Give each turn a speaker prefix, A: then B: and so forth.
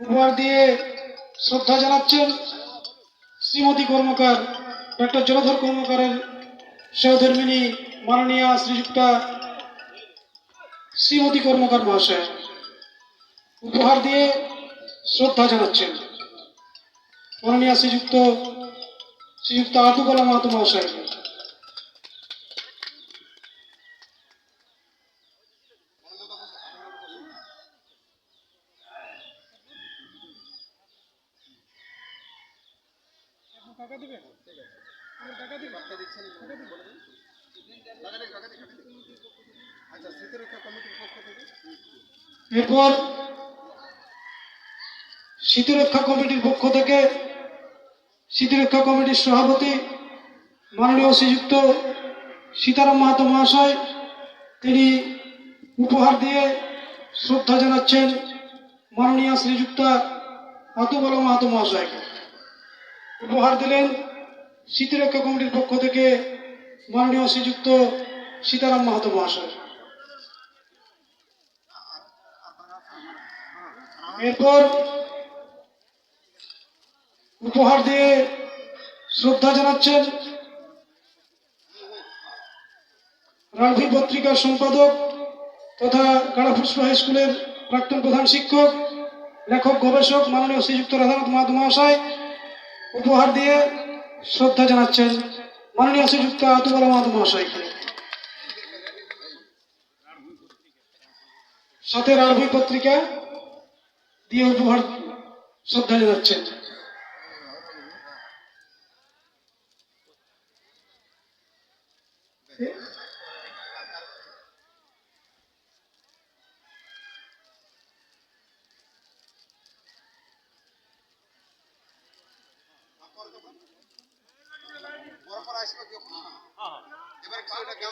A: উপহার দিয়ে শ্রদ্ধা জানাচ্ছেন শ্রীমতী কর্মকার, ডক্টর জলধর কর্মকারের সহধর্মিনী মাননীয়া শ্রীযুক্তা শ্রীমতী কর্মকার মহাশয়। উপহার দিয়ে শ্রদ্ধা জানাচ্ছেন মাননীয়া শ্রীযুক্ত শ্রীযুক্ত আতুকলা মাহাতো মহাশয়কে
B: আচ্ছা স্মৃতিরক্ষা কমিটির পক্ষ থেকে?
A: এরপর স্মৃতিরক্ষা কমিটির পক্ষ থেকে স্মৃতিরক্ষা কমিটির সভাপতি মাননীয় শ্রীযুক্ত সীতারাম মাহাতো মহাশয় তিনি উপহার দিয়ে শ্রদ্ধা জানাচ্ছেন মাননীয় শ্রীযুক্তা আতুবলা মাহাতো মহাশয়কে। উপহার দিলেন স্মৃতিরক্ষা কমিটির পক্ষ থেকে মাননীয় শ্রীযুক্ত সীতারাম মাহাতো মহাশয়। এরপর উপহার দিয়ে শ্রদ্ধা জানাচ্ছেন রাঢ়ী পত্রিকার সম্পাদক তথা গাড়াফুসরা হাই স্কুলের প্রাক্তন প্রধান শিক্ষক, লেখক, গবেষক, মাননীয় শ্রীযুক্ত রাধানাথ মাহাতো মহাশয় উপহার দিয়ে শ্রদ্ধা জানাচ্ছেন মাননীয় শ্রীযুক্ত আতুবালা মাহাতো মহাশয়কে সাথে রাঢ়ী পত্রিকা দিয়ে উপহার শ্রদ্ধা জানাচ্ছেন।
B: বড় পর আসবে কেউ এবার কিছুটা কেউ